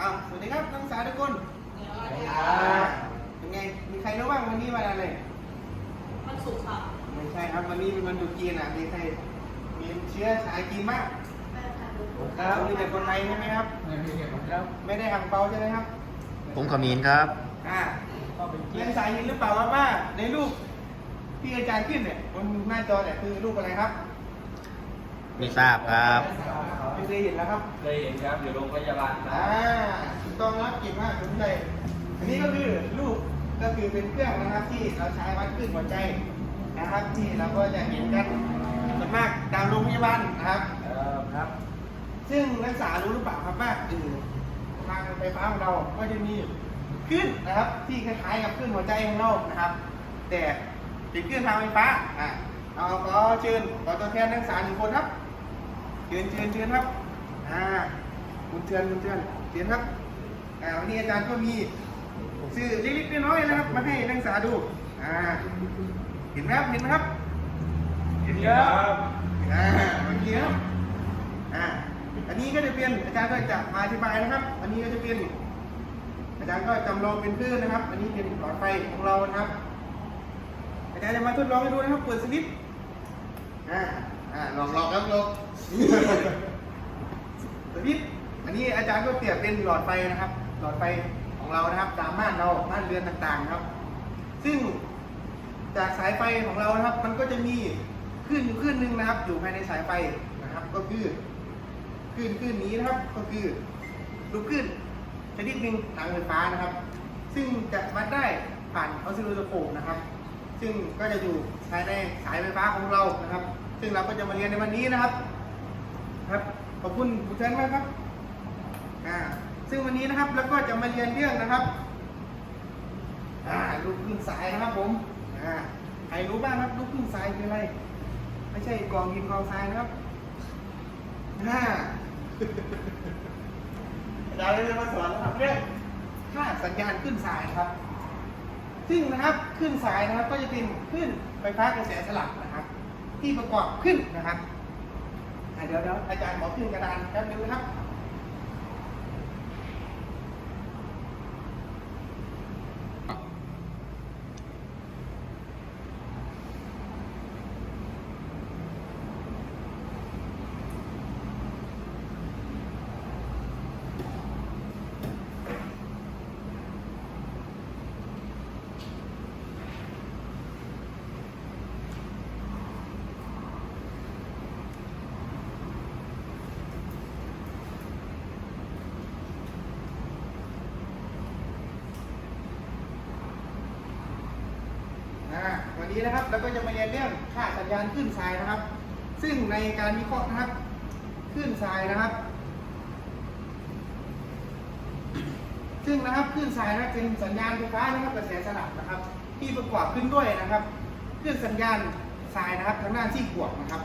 อ้าวสวัสดีครับนักศึกษาทุกคนครับเป็นไง มีใครรู้บ้างวันนี้วันอะไร มันสุกร์ค่ะไม่ใช่ครับ วันนี้เป็นวันตรุษจีนอะมีใครมีเชื้อสายจีนบ้างแม่ค่ะดูครับมีแต่คนไทยใช่ไหมครับ ไม่มีเหตุผลแล้วไม่ได้อังเปาใช่ไหมครับ ผมขมิ้นครับ อ่าก็เป็นเกีเรียยรนติสายเห็นหรือเปล่าครับว่าในรูปที่อาจารย์ขึ้นเนี่ยบนหน้าจอเนี่ยคือรูปอะไรครับ ไม่ทราบครับ ไม่เคยเห็นแล้วครับเคยเห็นครับอยู่โรงพยาบาลครัอ่าบถูกต้องครับเก่งมากสนใจอันนี้ก็คือลูกก็คือเป็นเครื่องนะครับที่เราใช้วัดคลื่นหัวใจนะครับ ที่เราก็จะเห็นกันส่วนมากตามโรงพยาบาลนะครับ เออครับ ซึ่งนักศึกษารู้หรือเปล่าครับว่าเออทางไฟฟ้าของเราก็จะมีคลื่นนะครับ ที่คล้ายๆกับคลื่นหัวใจของเรานะครับ แต่เป็นคลื่นทางไฟฟ้าอะเอาขอเชิญขอตัวแทนนักศึกษาหนึ่งคนครับ เชิญเชิญเชิญครับ อ่าคุณเชิญคุณเชิญเชิญครับ อ่าวันนี้อาจารย์ก็มีสื่อเล็กๆน้อยๆนะครับ มาให้นักศึกษาดู อ่า เห็นไหมครับ เห็นไหมครับ เห็นครับอ่าโอเคครับอ่า อันนี้ก็จะเป็นอาจารย์ก็จะมาอธิบายนะครับ อันนี้ก็จะเป็นอาจารย์ก็จำลองเป็นคลื่นนะครับ อันนี้เป็นหลอดไฟของเรานะครับ อาจารย์จะมาทดลองให้ดูนะครับ เปิดสวิตช์อ่า อ่าลองลองครับลองสวิตอันนี้อาจารย์ก็เปรียบเป็นหลอดไฟนะครับ หลอดไฟของเรานะครับ ตามบ้านเราบ้านเรือนต่างๆครับ ซึ่งจากสายไฟของเรานะครับ มันก็จะมีคลื่นอยู่คลื่นหนึ่งนะครับ อยู่ภายในสายไฟนะครับ ก็คือคลื่นคลื่นนี้นะครับ ก็คือลูกคลื่นชนิดหนึ่งทางไฟฟ้านะครับ ซึ่งจะวัดได้ผ่านออสซิลโลสโคปนะครับ ซึ่งก็จะอยู่ภายในสายไฟฟ้าของเรานะครับ ซึ่งเราก็จะมาเรียนในวันนี้นะครับ ครับ ขอบคุณครูเชนมากครับ อ่า ซึ่งวันนี้นะครับเราก็จะมาเรียนเรื่องนะครับ อ่า ลูกครึ่งสายนะครับผม อ่า ใครรู้บ้างครับ ลูกครึ่งสายคืออะไร ไม่ใช่กองหินกองทรายนะครับอ่าอาจารย์เลยมาสอนนะครับเรื่องค่าสัญญาณขึ้นสายครับ ซึ่งนะครับขึ้นสายนะครับก็จะเป็นขึ้นไฟฟ้ากระแสสลับนะครับ ที่ประกอบขึ้นนะครับเดี๋ยวเดี๋ยวอาจารย์ขอขึ้นกระดานแป๊บนึงนะครับ อ่า วันนี้นะครับเราก็จะมาเรียนเรื่องค่าสัญญาณคลื่นทรายนะครับ ซึ่งในการวิเคราะห์นะครับคลื่นทรายนะครับ ซึ่งนะครับคลื่นทรายนะครับเป็นสัญญาณไฟฟ้านะครับกระแสสลับนะครับ ที่ประกอบขึ้นด้วยนะครับคลื่นสัญญาณทรายนะครับทางด้านซีกบวกนะครับ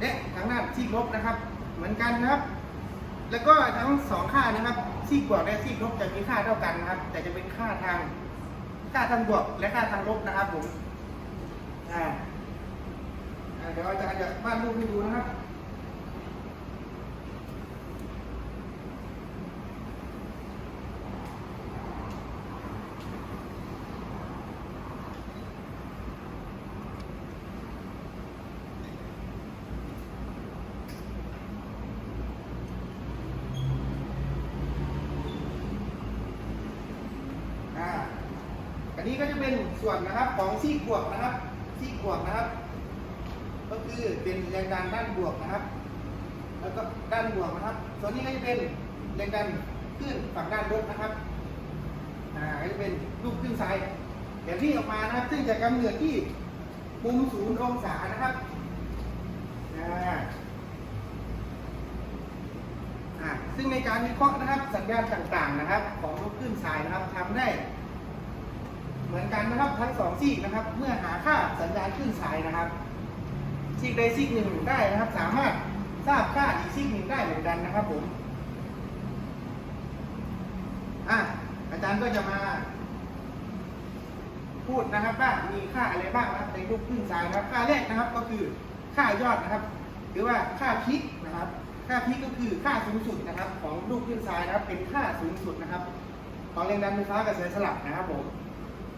และทางด้านซีกลบนะครับ เหมือนกันนะครับ แล้วก็ทั้งสองค่านะครับซีกบวกและซีกลบจะมีค่าเท่ากันนะครับ แต่จะเป็นค่าทางค่าทางบวกและค่าทางลบนะครับผม อ่าเดี๋ยวอาจารย์จะวาดรูปให้ดูนะครับอ่าอันนี้ก็จะเป็นส่วนนะครับของซีกบวกนะครับ ซีกบวกนะครับ ก็คือเป็นแรงดันด้านบวกนะครับ แล้วก็ด้านบวกนะครับ ส่วนนี้ก็จะเป็นแรงดันขึ้นฝั่งด้านลบนะครับอ่าก็จะเป็นรูปขึ้นซ้ายอย่างที่ออกมานะครับ ซึ่งจะกำเนิดที่มุมศูนย์องศานะครับอ่าซึ่งในการวิเคราะห์นะครับสัญญาณต่างๆนะครับ ของรูปขึ้นสายนะครับทำได้ เหมือนกันนะครับทั้งสองซีกนะครับ เมื่อหาค่าสัญญาณคลื่นสายนะครับซีกใดซีกหนึ่งได้นะครับ สามารถทราบค่าอีกซีกหนึ่งได้เหมือนกันนะครับผมอะอาจารย์ก็จะมา พูดนะครับว่ามีค่าอะไรบ้างนะครับในรูปคลื่นสายนะครับ ค่าแรกนะครับก็คือค่ายอดนะครับ หรือว่าค่าพิกนะครับ ค่าพีคก็คือค่าสูงสุดนะครับ ของลูกคลื่นทรายนะครับ เป็นค่าสูงสุดนะครับของแรงดันไฟฟ้ากระแสสลับนะครับผม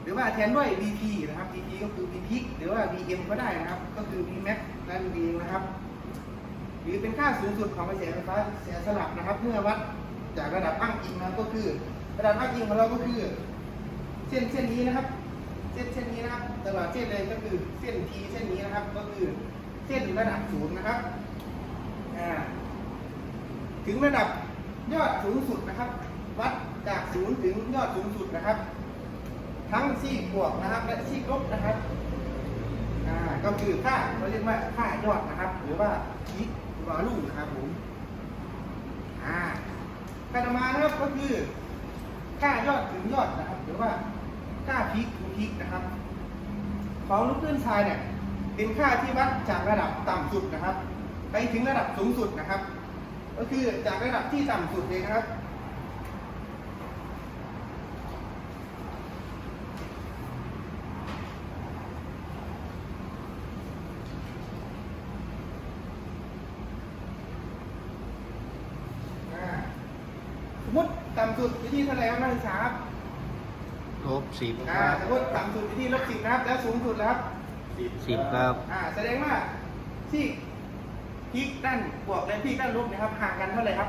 หรือว่าแทนด้วย VP นะครับ VP ก็คือ vp หรือว่า VM ก็ได้นะครับ ก็คือ Vmax นั่นเองนะครับ หรือเป็นค่าสูงสุดของกระแสไฟฟ้าแสสลับนะครับ เมื่อวัดจากระดับอ้างอิงนะก็คือ ระดับอ้างอิงของเราก็คือ เส้นเส้นนี้นะครับ เส้นเส้นนี้นะครับตลอดเส้นเลยก็คือเส้น T เส้นนี้นะครับ ก็คือเส้นระดับศูนย์นะครับอ่าถึงระดับยอดสูงสุดนะครับ วัดจากศูนย์ถึงยอดสูงสุดนะครับ ทั้งซีกบวกนะครับ และซีกลบนะครับอ่าก็คือค่าเราเรียกว่าค่ายอดนะครับ หรือว่าพีควอลุ่มนะครับผมอ่าค่าต่อมานะครับก็คือค่ายอดถึงยอดนะครับ หรือว่าค่าพีคถึงพีคนะครับของลูกคลื่นทายเนี่ยเป็นค่าที่วัดจากระดับต่ำสุดนะครับ ไปถึงระดับสูงสุดนะครับ ก็คือจากระดับที่ต่ำสุดเลยนะครับ อ่าสมมติต่ำสุดอยู่ ที่เท่าไหร่ครับนักศึกษาครับลบสิบคอ่ารับสมมติต่ำสุดอยู่ที่ลบสิบนะครับ แล้วสูงสุดแล้วครับ สิบครับ อ่าแสดงว่าที่พีกด้านบวกและพีกด้านลบนะครับห่างกันเท่าไหร่ครับ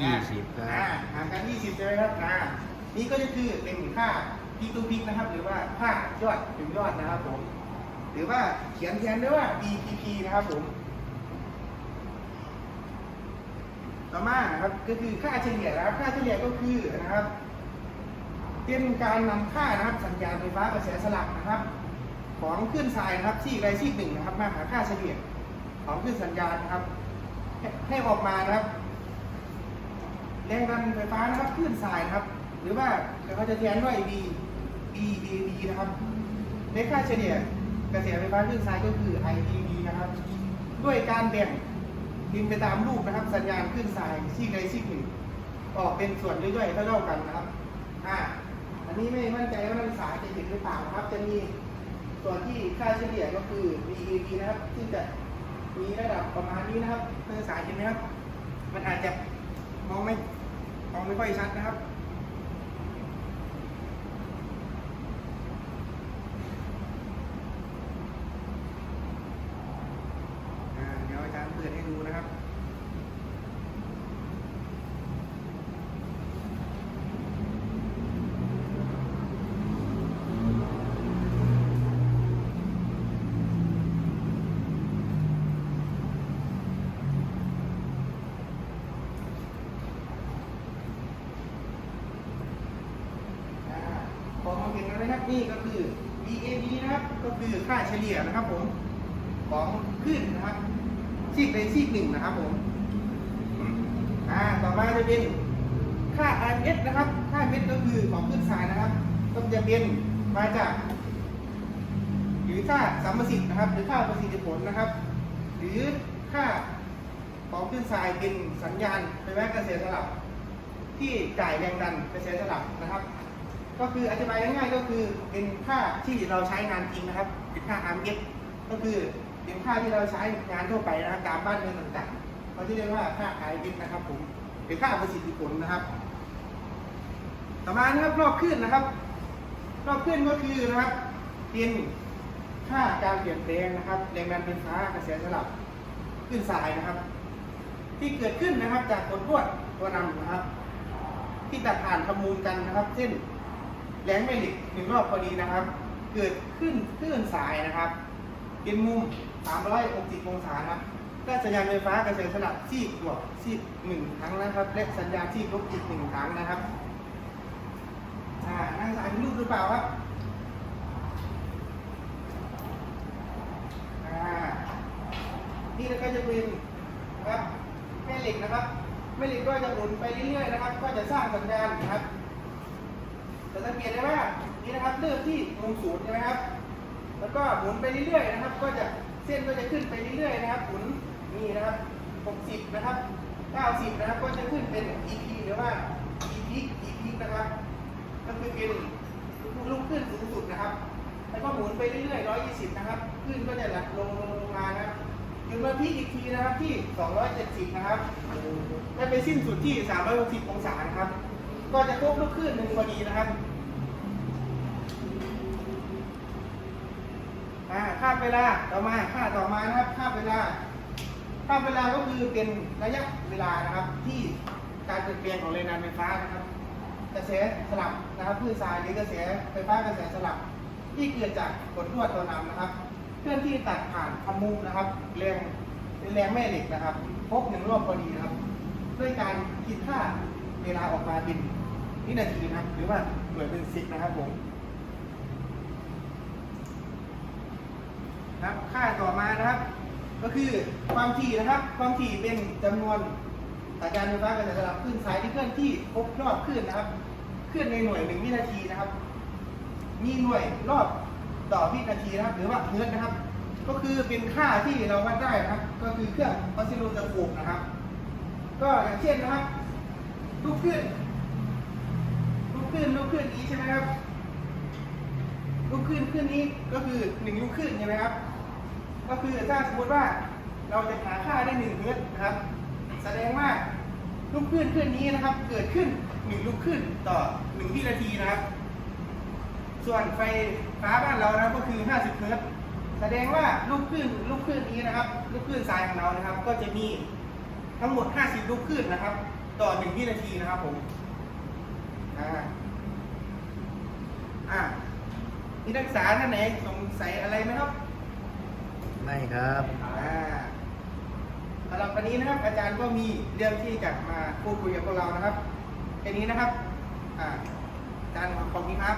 ยี่สิบคอ่ารับห่างกันยี่สิบใช่ไหมครับอ่านี่ก็จะคือเป็นค่าพีกตัวพีกนะครับ หรือว่าค่ายอดถึงยอดนะครับผมหรือว่าเขียนแทนด้วยว่า BPP นะครับผม ต่อมาครับก็คือค่าเฉลี่ยนะครับค่าเฉลี่ยก็คือนะครับเป็นการนำค่านะครับสัญญาณไฟฟ้ากระแสสลับนะครับ ของคลื่นทรายนะครับซีกใดซีกหนึ่งนะครับ มาหาค่าเฉลี่ยของคลื่นสัญญาณนะครับ ให้ให้ออกมานะครับ แรงดันไฟฟ้านะครับคลื่นทรายนะครับ หรือว่าเขาจะแทนด้วย V B B B นะครับในค่าเฉลี่ยกระแสไฟฟ้าคลื่นทรายก็คือ I D B นะครับ ด้วยการแบ่ง พิมพ์ไปตามรูปนะครับ สัญญาณขึ้นสายซีกใดซีกหนึ่งออกเป็นส่วนย่อยๆเท่าๆกันนะครับอ่าอันนี้ไม่มั่นใจว่านักศึกษาจะเห็นหรือเปล่านะครับ จะมีส่วนที่ค่าเฉลี่ยก็คือ BEP นะครับ ซึ่งจะมีระดับประมาณนี้นะครับนักศึกษาเห็นไหมครับ มันอาจจะมองไม่มองไม่ค่อยชัดนะครับ อ่า เดี๋ยวอาจารย์เปิดให้ดูนะครับ อ่าพอมองเห็ นแล้วนะครับนี่ก็คือ VAB นะครับก็คือค่าเฉลี่ยนะครับผมของคลื่นนะครับซีกใดซีกหนึ่งนะครับผมอ่าต่อมาจะเป็นค่า R S นะครับ ค่า RMS ก็คือของคลื่นทรายนะครับก็จะเป็นมาจากหรือค่าสัมประสิทธิ์นะครับ หรือค่าประสิทธิผลนะครับ หรือค่าของคลื่นทรายเป็นสัญญาณไฟฟ้ากระแสสลับ ที่จ่ายแรงดันกระแสสลับนะครับ ก็คืออธิบายง่ายๆก็คือเป็นค่าที่เราใช้งานจริงนะครับ เป็นค่า RMS ก็คือเป็นค่าที่เราใช้งานทั่วไปนะครับตามบ้านเมืองต่างๆเขาที่เรียกว่าค่า RMS นะครับผมเป็นค่าประสิทธิผลนะครับ ต่อมานะครับรอบคลื่นนะครับ รอบคลื่นก็คือนะครับเป็นค่าการเปลี่ยนแปลงนะครับแรงดันไฟฟ้ากระแสสลับคลื่นสายนะครับ ที่เกิดขึ้นนะครับจากผลรวดตัวนำนะครับ ที่ตัดผ่านขมูลกันนะครับเช่น แรงแม่เหล็กหนึ่งรอบพอดีนะครับ เกิดขึ้นคลื่นสายนะครับเป็นมุม 360 องศานะครับก็สัญญาณไฟฟ้ากระแสสลับซีกบวกซีกหนึ่งครั้งนะครับ และสัญญาณซีกลบอีกหนึ่งครั้งนะครับอ่านักศึกษามีรูปหรือเปล่าครับอ่านี่ก็จะเป็นนะครับแม่เหล็กนะครับแม่เหล็กก็จะหมุนไปเรื่อยๆนะครับ ก็จะสร้างสัญญาณนะครับ จะสังเกตได้ว่านี่นะครับเริ่มที่มุมศูนย์ใช่ไหมครับ แล้วก็หมุนไปเรื่อยๆนะครับ ก็จะเส้นก็จะขึ้นไปเรื่อยๆนะครับหมุนนี่นะครับ60นะครับ90นะครับ ก็จะขึ้นเป็น EP หรือว่า EP EP นะครับ ก็คือเป็นลูกขึ้นสูงสุดนะครับ แล้วก็หมุนไปเรื่อยๆ120นะครับ ขึ้นก็จะลงลงลงมานะครับถึงมาพีคอีกทีนะครับที่ 270 นะครับ และไปสิ้นสุดที่ 360 องศานะครับ ก็จะครบลูกคลื่นหนึ่งพอดีนะครับ อ่าค่าเวลาต่อมาค่าต่อมานะครับค่าเวลาค่าเวลาก็คือเป็นระยะเวลานะครับ ที่การเปลี่ยนแปลงของแรงงานไฟฟ้านะครับ กระแสสลับนะครับคลื่นทรายหรือกระแสไฟฟ้ากระแสสลับ ที่เกิดจากกดลวดตัวนำนะครับ เคลื่อนที่ตัดผ่านคำมุมนะครับแรงแรงแม่เหล็กนะครับครบหนึ่งรอบพอดีนะครับ ด้วยการคิดค่าเวลาออกมาเป็นวินาทีนะครับ หรือว่าหน่วยเป็นซิกนะครับผม นะครับ ค่าต่อมานะครับ ก็คือความถี่นะครับ ความถี่เป็นจำนวนสัญญาณไฟฟ้ากระแสสลับคลื่นสายที่เคลื่อนที่ครบรอบคลื่นนะครับเคลื่อนในหน่วยหนึ่งวินาทีนะครับ มีหน่วยรอบต่อวินาทีนะครับ หรือว่าเฮิร์ตนะครับ ก็คือเป็นค่าที่เราวัดได้นะครับ ก็คือเครื่องออสซิลโลสโคปนะครับ ก็อย่างเช่นนะครับลูกคลื่นลูกคลื่นลูกคลื่นนี้ใช่ไหมครับ ลูกคลื่นคลื่นนี้ก็คือหนึ่งลูกคลื่นใช่ไหมครับ ก็คือถ้าสมมติว่าเราจะหาค่าได้หนึ่งเฮิร์ตนะครับ แสดงว่าลูกคลื่นคลื่นนี้นะครับ เกิดขึ้นหนึ่งลูกคลื่นต่อหนึ่งวินาทีนะครับ ส่วนไฟฟ้าบ้านเรานะก็คือ 50เฮิร์ตแสดงว่าลูกคลื่นลูกคลื่นนี้นะครับลูกคลื่นทรายของเรานะครับ ก็จะมีทั้งหมด 50ลูกคลื่นนะครับ ต่อหนึ่งวินาทีนะครับผมอ่าอ่า มีนักศึกษาท่านไหนสงสัยอะไรไหมครับไม่ครับ อ่าสำหรับวันนี้นะครับ อาจารย์ก็มีเรื่องที่จะมาพูดคุยกับพวกเรานะครับแค่นี้นะครับ อ่าอาจารย์ขอบคุณครับ